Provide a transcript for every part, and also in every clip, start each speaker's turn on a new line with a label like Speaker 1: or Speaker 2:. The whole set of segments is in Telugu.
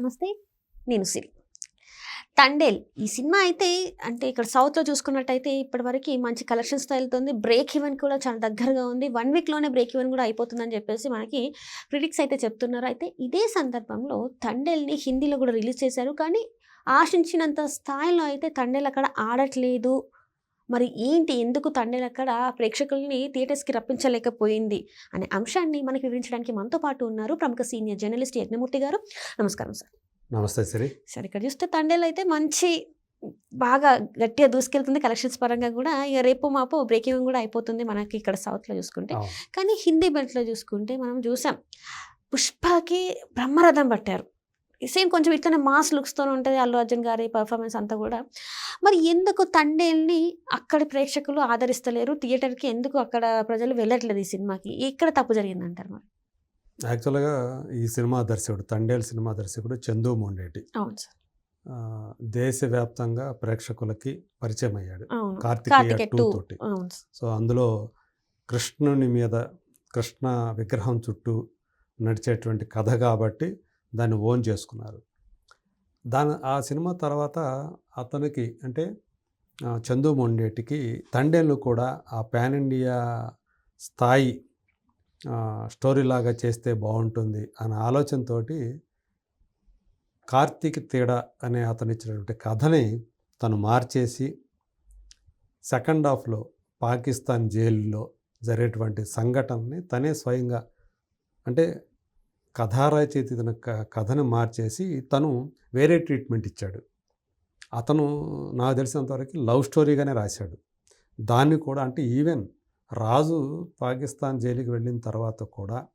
Speaker 1: నమస్తే నేను సిరి. తండేల్ ఈ సినిమా అయితే అంటే ఇక్కడ సౌత్లో చూసుకున్నట్టయితే ఇప్పటివరకు మంచి కలెక్షన్స్తో వెళ్తుంది బ్రేక్ ఈవెన్ కూడా చాలా దగ్గరగా ఉంది. వన్ వీక్లోనే బ్రేక్ ఈవెన్ కూడా అయిపోతుందని చెప్పేసి మనకి క్రిటిక్స్ అయితే చెప్తున్నారు. అయితే ఇదే సందర్భంలో తండేల్ని హిందీలో కూడా రిలీజ్ చేశారు. కానీ ఆశించినంత స్థాయిలో అయితే తండేల్ అక్కడ ఆడట్లేదు. మరి ఏంటి? ఎందుకు తండేల్ అక్కడ ప్రేక్షకుల్ని థియేటర్స్కి రప్పించలేకపోయింది? అనే అంశాన్ని మనకి వివరించడానికి మనతో పాటు ఉన్నారు ప్రముఖ సీనియర్ జర్నలిస్ట్ యజ్ఞమూర్తి గారు. నమస్కారం సార్.
Speaker 2: నమస్తే సిరి.
Speaker 1: సరే ఇక్కడ చూస్తే తండేలు అయితే మంచి బాగా గట్టిగా దూసుకెళ్తుంది కలెక్షన్స్ పరంగా కూడా. ఇక రేపు మాపు బ్రేక్ ఈవెన్ కూడా అయిపోతుంది మనకి ఇక్కడ సౌత్లో చూసుకుంటే. కానీ హిందీ బెల్ట్లో చూసుకుంటే మనం చూసాం పుష్పకి బ్రహ్మరథం పట్టారు. సేమ్ కొంచెం ఇట్లనే మాస్ లుక్స్తో ఉంటుంది అల్లు అర్జున్ గారి పర్ఫార్మెన్స్ అంతా కూడా. మరి ఎందుకు తండేల్ని అక్కడి ప్రేక్షకులు ఆదరిస్తలేరు? థియేటర్కి ఎందుకు అక్కడ ప్రజలు వెళ్ళట్లేదు ఈ సినిమాకి? ఎక్కడ తప్పు జరిగిందంటారు మరి?
Speaker 2: యాక్చువల్గా ఈ సినిమా దర్శకుడు తండేల్ సినిమా దర్శకుడు చందు మొండేటి.
Speaker 1: అవును సార్.
Speaker 2: దేశవ్యాప్తంగా ప్రేక్షకులకి పరిచయం అయ్యాడు. కార్తికేయ టూ తోటి. సో అందులో కృష్ణుని మీద కృష్ణ విగ్రహం చుట్టూ నడిచేటువంటి కథ కాబట్టి దాన్ని ఓన్ చేసుకున్నారు. దాని ఆ సినిమా తర్వాత అతనికి అంటే చందు మొండేటికి తండేళ్ళు కూడా ఆ పాన్ ఇండియా స్థాయి స్టోరీ లాగా చేస్తే బాగుంటుంది అనే ఆలోచనతోటి కార్తీక్ తేడా అనే అతను ఇచ్చినటువంటి కథని తను మార్చేసి సెకండ్ హాఫ్లో పాకిస్తాన్ జైల్లో జరిగేటువంటి సంఘటనని తనే స్వయంగా అంటే కథారచయిత తన క- కథను మార్చేసి తను వేరే ట్రీట్మెంట్ ఇచ్చాడు. అతను నాకు తెలిసినంతవరకు లవ్ స్టోరీగానే రాశాడు. దాన్ని కూడా అంటే ఈవెన్ రాజు పాకిస్తాన్ జైలుకి వెళ్ళిన తర్వాత కూడా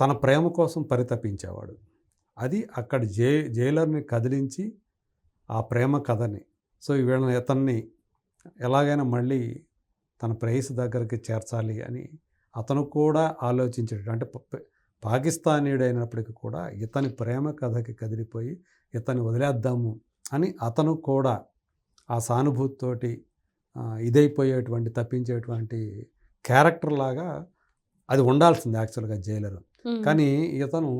Speaker 2: తన ప్రేమ కోసం పరితపించేవాడు. అది అక్కడ జై జైలర్ని కదిలించి ఆ ప్రేమ కథని సో వీళ్ళని ఇతన్ని ఎలాగైనా మళ్ళీ తన ప్రేయస్ దగ్గరికి చేర్చాలి అని అతను కూడా ఆలోచించాడు. అంటే ప- పాకిస్తానీయుడైనప్పటికీ కూడా ఇతని ప్రేమ కథకి కదిలిపోయి ఇతన్ని వదిలేద్దాము అని అతను కూడా ఆ సానుభూతితోటి ఇదైపోయేటువంటి తప్పించేటువంటి క్యారెక్టర్ లాగా అది ఉండాల్సింది యాక్చువల్గా జైలరు. కానీ ఇతను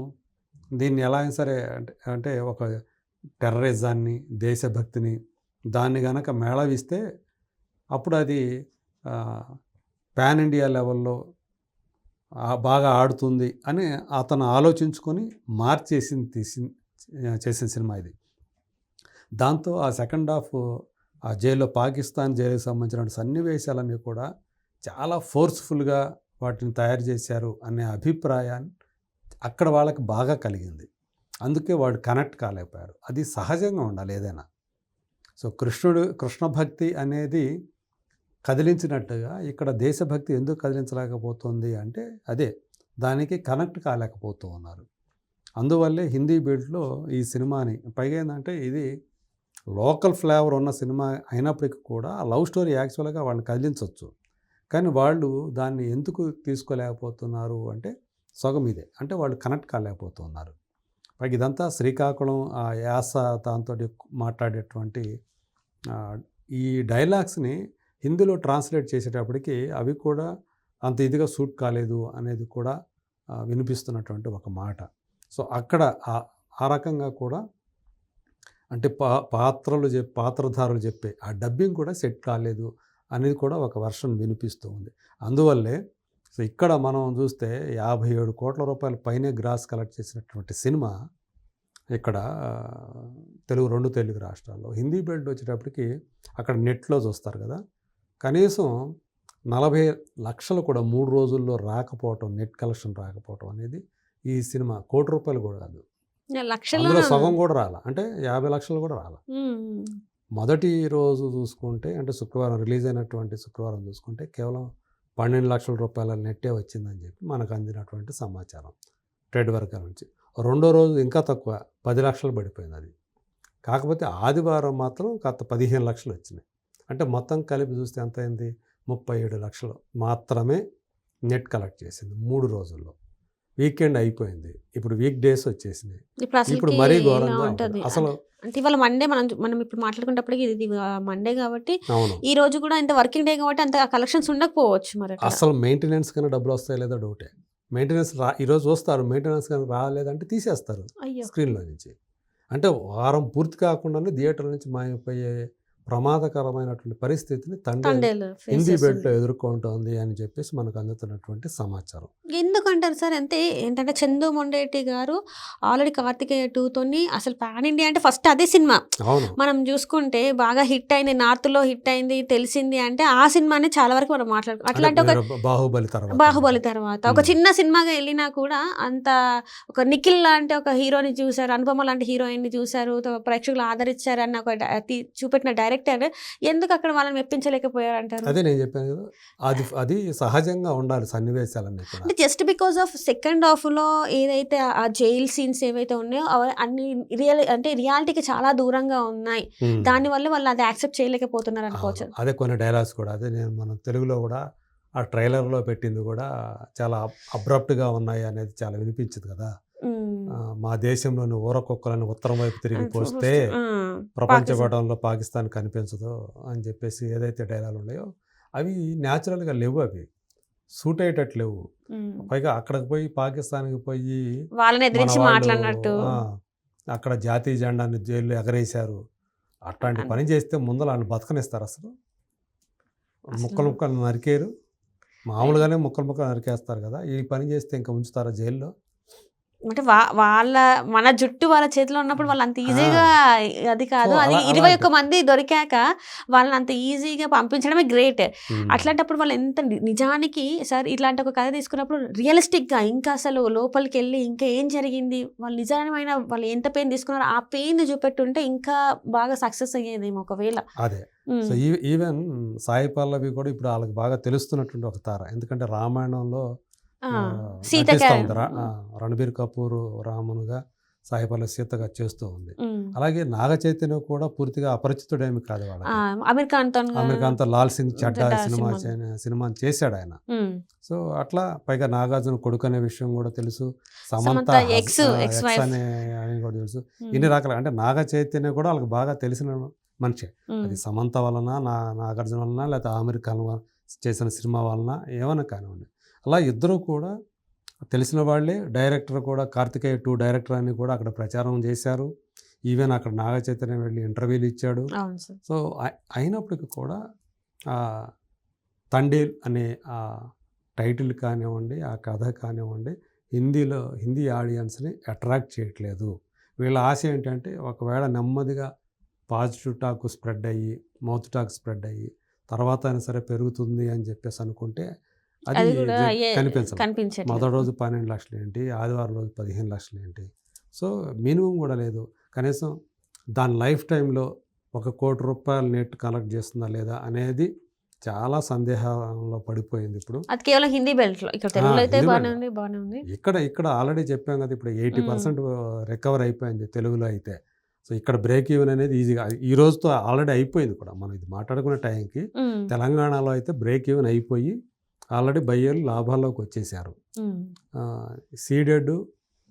Speaker 2: దీన్ని ఎలా అయినా సరే అంటే అంటే ఒక టెర్రరిజాన్ని దేశభక్తిని దాన్ని గనక మేళవిస్తే అప్పుడు అది పాన్ ఇండియా లెవెల్లో బాగా ఆడుతుంది అని అతను ఆలోచించుకొని మార్చేసింది తీసి చేసిన సినిమా ఇది. దాంతో ఆ సెకండ్ హాఫ్ ఆ జైల్లో పాకిస్తాన్ జైలుకి సంబంధించిన సన్నివేశాలన్నీ కూడా చాలా ఫోర్స్ఫుల్గా వాటిని తయారు చేశారు అనే అభిప్రాయాన్ని అక్కడ వాళ్ళకి బాగా కలిగింది. అందుకే వాడు కనెక్ట్ కాలేకపోయారు. అది సహజంగా ఉండాలి ఏదైనా. సో కృష్ణుడు కృష్ణ భక్తి అనేది కదిలించినట్టుగా ఇక్కడ దేశభక్తి ఎందుకు కదిలించలేకపోతుంది అంటే అదే దానికి కనెక్ట్ కాలేకపోతూ ఉన్నారు అందువల్లే హిందీ బెల్ట్లో ఈ సినిమాని పైగా ఏంటంటే ఇది లోకల్ ఫ్లేవర్ ఉన్న సినిమా అయినప్పటికీ కూడా ఆ లవ్ స్టోరీ యాక్చువల్గా వాళ్ళని కదిలించవచ్చు కానీ వాళ్ళు దాన్ని ఎందుకు తీసుకోలేకపోతున్నారు అంటే సగం ఇదే అంటే వాళ్ళు కనెక్ట్ కాలేకపోతున్నారు. పైగా ఇదంతా శ్రీకాకుళం ఆ యాస దాంతో మాట్లాడేటువంటి ఈ డైలాగ్స్ని హిందీలో ట్రాన్స్లేట్ చేసేటప్పటికి అవి కూడా అంత ఇదిగా సూట్ కాలేదు అనేది కూడా వినిపిస్తున్నటువంటి ఒక మాట. సో అక్కడ ఆ- రకంగా కూడా అంటే పా పాత్రలు చెప్ పాత్రధారులు చెప్పే ఆ డబ్బింగ్ కూడా సెట్ కాలేదు అనేది కూడా ఒక వర్షన్ వినిపిస్తూ ఉంది. అందువల్లే సో ఇక్కడ మనం చూస్తే యాభై ఏడు కోట్ల రూపాయల పైనే గ్రాస్ కలెక్ట్ చేసినటువంటి సినిమా ఇక్కడ తెలుగు రెండు తెలుగు రాష్ట్రాల్లో. హిందీ బెల్ట్ వచ్చేటప్పటికి అక్కడ నెట్లో చూస్తారు కదా కనీసం నలభై లక్షలు కూడా మూడు రోజుల్లో రాకపోవటం నెట్ కలెక్షన్ రాకపోవటం అనేది ఈ సినిమా కోటి రూపాయలు కూడా కాదు. అందులో సగం కూడా రాల. అంటే యాభై లక్షలు కూడా రాల. మొదటి రోజు చూసుకుంటే అంటే శుక్రవారం రిలీజ్ అయినటువంటి శుక్రవారం చూసుకుంటే కేవలం పన్నెండు లక్షల రూపాయల నెట్టే వచ్చిందని చెప్పి మనకు అందినటువంటి సమాచారం ట్రేడ్ వర్గాల నుంచి. రెండో రోజు ఇంకా తక్కువ పది లక్షలు పడిపోయింది అది. కాకపోతే ఆదివారం మాత్రం కాస్త పదిహేను లక్షలు వచ్చినాయి. అంటే మొత్తం కలిపి చూస్తే ఎంత అయింది ముప్పై ఏడు లక్షలు. మాత్రమే నెట్ కలెక్ట్ చేసింది మూడు రోజుల్లో. వీకెండ్ అయిపోయింది. ఇప్పుడు వీక్ డేస్ వచ్చేసినాయి.
Speaker 1: ఇప్పుడు
Speaker 2: మరీ ఘోరంగా. అసలు
Speaker 1: అంటే ఇవాళ మండే మనం మనం ఇప్పుడు మాట్లాడుకునేటప్పటికి ఇది మండే కాబట్టి ఈ రోజు కూడా ఇంత వర్కింగ్ డే కాబట్టి అంత కలెక్షన్స్ ఉండకపోవచ్చు మరి.
Speaker 2: అసలు మెయింటెనెన్స్ కన్నా డబ్బులు వస్తాయి లేదా డౌటే మెయింటెనెన్స్ రా ఈరోజు చూస్తారు మెయింటెనెన్స్ కానీ రాలేదంటే తీసేస్తారు స్క్రీన్లో నుంచి. అంటే వారం పూర్తి కాకుండానే థియేటర్ నుంచి మాయమైపోయే ప్రమాదకరమైనటువంటి పరిస్థితిని తండ్రి హిందీ. బెల్ట్లో ఎదుర్కొంటోంది అని చెప్పేసి మనకు అందుతున్నటువంటి సమాచారం.
Speaker 1: ఎందుకంటారు సార్? అంతే ఏంటంటే చందు మొండేటి గారు ఆల్రెడీ కార్తికేయ టూతోని అసలు పాన్ ఇండియా అంటే ఫస్ట్ అదే సినిమా. మనం చూసుకుంటే బాగా హిట్ అయింది నార్త్లో హిట్ అయింది తెలిసింది అంటే ఆ సినిమానే చాలా వరకు మనం మాట్లాడుకో అట్లాంటి ఒక
Speaker 2: అంటే బాహుబలి తర్వాత.
Speaker 1: బాహుబలి తర్వాత. ఒక. చిన్న సినిమాగా వెళ్ళినా కూడా అంత ఒక నిఖిల్ లాంటి ఒక హీరోని చూశారు అనుపమ లాంటి హీరోయిన్ని చూశారు ప్రేక్షకులు ఆదరించారు అన్న ఒక చూపెట్టిన డైరెక్టర్ ఎందుకు అక్కడ వాళ్ళని మెప్పించలేకపోయారు అంటారు
Speaker 2: అదే నేను చెప్పాను కదా అది అది సహజంగా ఉండాలి సన్నివేశాలన్నీ
Speaker 1: అంటే జస్ట్ బికాస్ ఆఫ్ సెకండ్ హాఫ్లో ఏదైతే ఆ జైల్ సీన్స్ ఏవైతే ఉన్నాయో అవి అన్ని రియల్ అంటే రియాలిటీకి చాలా దూరంగా ఉన్నాయి. దానివల్ల వాళ్ళు అది యాక్సెప్ట్ చేయలేకపోతున్నారు అనుకోవచ్చు.
Speaker 2: అదే కొన్ని డైలాగ్స్ కూడా అదే నేను మనం తెలుగులో కూడా ఆ ట్రైలర్లో పెట్టింది కూడా చాలా అబ్రప్ట్గా ఉన్నాయి అనేది చాలా వినిపించింది కదా మా దేశంలోని ఊరకొక్కలను ఉత్తరం వైపు తిరిగి పోస్తే ప్రపంచ. పటంలో పాకిస్తాన్ కనిపించదు అని చెప్పేసి ఏదైతే డైలాగ్ ఉన్నాయో అవి న్యాచురల్గా లేవు అవి. సూట్ అయ్యేటట్టు లేవు. పైగా అక్కడికి పోయి పాకిస్తాన్కి పోయి
Speaker 1: వాళ్ళని ఎదిరించి మాట్లాడినట్టు.
Speaker 2: అక్కడ జాతీయ జెండాని జైల్లో ఎగరేశారు. అట్లాంటి పని చేస్తే ముందర వాళ్ళు బతకనిస్తారు అసలు.
Speaker 1: అసలు-
Speaker 2: ముక్కలు ముక్కలు నరికేరు. మామూలుగానే ముక్కలు ముక్కలు నరికేస్తారు కదా. ఈ పని చేస్తే ఇంకా ఉంచుతారా జైల్లో?
Speaker 1: అంటే వా- వాళ్ళ మన జుట్టు వాళ్ళ చేతిలో ఉన్నప్పుడు వాళ్ళు అంత ఈజీగా అది కాదు. అది ఇరవై ఒక్క మంది దొరికాక వాళ్ళని అంత ఈజీగా పంపించడమే గ్రేట్. అట్లాంటప్పుడు వాళ్ళు ఎంత నిజానికి సార్ ఇట్లాంటి ఒక కథ తీసుకున్నప్పుడు రియలిస్టిక్గా ఇంకా అసలు లోపలికి వెళ్ళి ఇంకా ఏం జరిగింది? వాళ్ళు నిజమైన వాళ్ళు ఎంత పెయిన్ తీసుకున్నారో ఆ పెయిన్ చూపెట్టుంటే ఇంకా బాగా సక్సెస్ అయ్యేదేమో ఒకవేళ.
Speaker 2: అదే. సో ఈవెన్ సాయి పల్లవి కూడా ఇప్పుడు వాళ్ళకి బాగా తెలుస్తున్నటువంటి ఒక తార. ఎందుకంటే రామాయణంలో
Speaker 1: సీత
Speaker 2: రణబీర్ కపూర్ రామునుగా సాయి పల్లవి సీతగా చేస్తూ ఉంది. అలాగే నాగ చైతన్య కూడా పూర్తిగా అపరిచితుడేమి కాదు
Speaker 1: తో
Speaker 2: అమెరికాంతో లాల్ సింగ్ చడ్డా సినిమా
Speaker 1: సినిమా.
Speaker 2: చేశాడు ఆయన. సో అట్లా పైగా నాగార్జున కొడుకు అనే విషయం కూడా తెలుసు సమంత. అనే కూడా తెలుసు. ఇన్ని రకాల అంటే నాగ చైతన్య కూడా వాళ్ళకి బాగా తెలిసిన మనిషి. అది సమంత వలన నా నాగార్జున వలన లేకపోతే వలన చేసిన సినిమా వలన ఏమైనా కానివ్వండి అలా ఇద్దరు కూడా తెలిసిన వాళ్ళే. డైరెక్టర్ కూడా కార్తికేయ టూ డైరెక్టర్ అని కూడా అక్కడ ప్రచారం చేశారు. ఈవెన్ అక్కడ నాగ చైతన్య వెళ్ళి ఇంటర్వ్యూలు ఇచ్చాడు. సో అయి- అయినప్పటికీ కూడా ఆ తండేల్ అనే ఆ టైటిల్ కానివ్వండి ఆ కథ కానివ్వండి హిందీలో హిందీ ఆడియన్స్ని అట్రాక్ట్ చేయట్లేదు. వీళ్ళ ఆశ ఏంటంటే ఒకవేళ నెమ్మదిగా పాజిటివ్ టాక్ స్ప్రెడ్ అయ్యి మౌత్ టాక్ స్ప్రెడ్ అయ్యి తర్వాత అయినా సరే పెరుగుతుంది అని చెప్పేసి అనుకుంటే అది కనిపించదు. మొదటి రోజు పన్నెండు లక్షలు ఏంటి ఆదివారం రోజు పదిహేను లక్షలు ఏంటి సో మినిమం కూడా లేదు. కనీసం దాని లైఫ్ టైంలో ఒక కోటి రూపాయలు నెట్ కలెక్ట్ చేస్తుందా లేదా అనేది చాలా సందేహంలో పడిపోయింది ఇప్పుడు.
Speaker 1: అది కేవలం హిందీ బెల్ట్లో ఇక్కడ తెలుగులో
Speaker 2: ఆ,
Speaker 1: అయితే
Speaker 2: హిందీ
Speaker 1: బాగానే
Speaker 2: belt.
Speaker 1: ఉంది బాగానే ఉంది.
Speaker 2: ఇక్కడ ఇక్కడ ఆల్రెడీ చెప్పాం కదా ఇప్పుడు ఎయిటీ పర్సెంట్ రికవర్ అయిపోయింది తెలుగులో అయితే. సో ఇక్కడ బ్రేక్ ఈవెన్ అనేది ఈజీగా ఈ రోజుతో ఆల్రెడీ అయిపోయింది కూడా. మనం ఇది మాట్లాడుకునే టైంకి. తెలంగాణలో అయితే బ్రేక్ ఈవెన్ అయిపోయి ఆల్రెడీ బయ్యర్లు లాభాల్లోకి వచ్చేసారు. సీడెడ్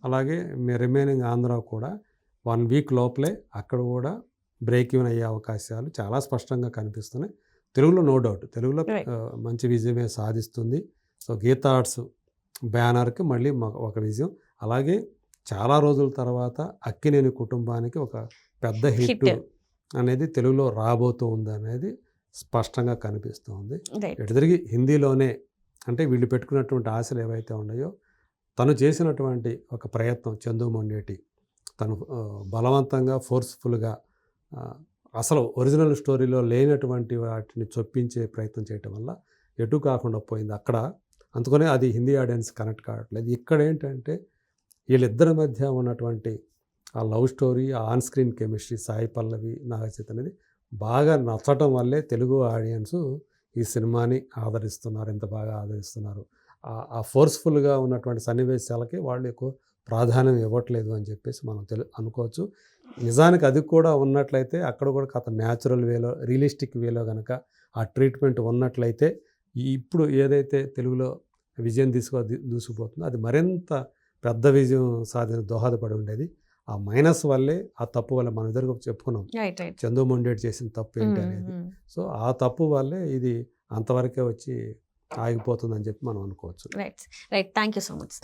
Speaker 2: అలాగే రిమైనింగ్ ఆంధ్ర కూడా వన్ వీక్ లోపలే అక్కడ కూడా బ్రేక్ ఈవెన్ అయ్యే అవకాశాలు చాలా స్పష్టంగా కనిపిస్తున్నాయి. తెలుగులో నో డౌట్. తెలుగులో మంచి విజయమే సాధిస్తుంది. సో గీతా ఆర్ట్స్ బ్యానర్కి మళ్ళీ ఒక విజయం. అలాగే చాలా రోజుల తర్వాత అక్కినేని కుటుంబానికి ఒక పెద్ద హిట్. అనేది తెలుగులో రాబోతూ ఉంది అనేది స్పష్టంగా కనిపిస్తుంది. ఎటు తిరిగి హిందీలోనే అంటే వీళ్ళు పెట్టుకున్నటువంటి ఆశలు ఏవైతే ఉన్నాయో తను చేసినటువంటి ఒక ప్రయత్నం చందు మొండేటి తను బలవంతంగా ఫోర్స్ఫుల్గా అసలు ఒరిజినల్ స్టోరీలో లేనటువంటి వాటిని చొప్పించే ప్రయత్నం చేయటం వల్ల ఎటు కాకుండా పోయింది. అక్కడ అందుకనే అది హిందీ ఆడియన్స్ కనెక్ట్ కావట్లేదు. ఇక్కడ ఏంటంటే వీళ్ళిద్దరి మధ్య ఉన్నటువంటి ఆ లవ్ స్టోరీ ఆ on screen chemistry Sai Pallavi నాగచిత్ అనేది బాగా నచ్చటం వల్లే తెలుగు ఆడియన్స్ ఈ సినిమాని ఆదరిస్తున్నారు ఎంత బాగా ఆదరిస్తున్నారు. ఆ- ఫోర్స్ఫుల్గా ఉన్నటువంటి సన్నివేశాలకి వాళ్ళు ఎక్కువ ప్రాధాన్యం ఇవ్వట్లేదు అని చెప్పేసి మనం తెలు అనుకోవచ్చు. నిజానికి అది కూడా ఉన్నట్లయితే అక్కడ కూడా కథ న్యాచురల్ వేలో రియలిస్టిక్ వేలో కనుక ఆ ట్రీట్మెంట్ ఉన్నట్లయితే ఈ ఇప్పుడు ఏదైతే తెలుగులో విజయం తీసుకో దూసుకుపోతుందో అది మరింత పెద్ద విజయం సాధన దోహదపడి ఉండేది. ఆ మైనస్ వల్లే ఆ తప్పు వల్ల మనం ఎదురుగా చెప్పుకున్నాం. చందు మొండేటి చేసిన తప్పు ఏంటి అనేది. సో ఆ తప్పు వల్లే ఇది అంతవరకే వచ్చి ఆగిపోతుందని చెప్పి మనం అనుకోవచ్చు.
Speaker 1: Right right. Thank you so much.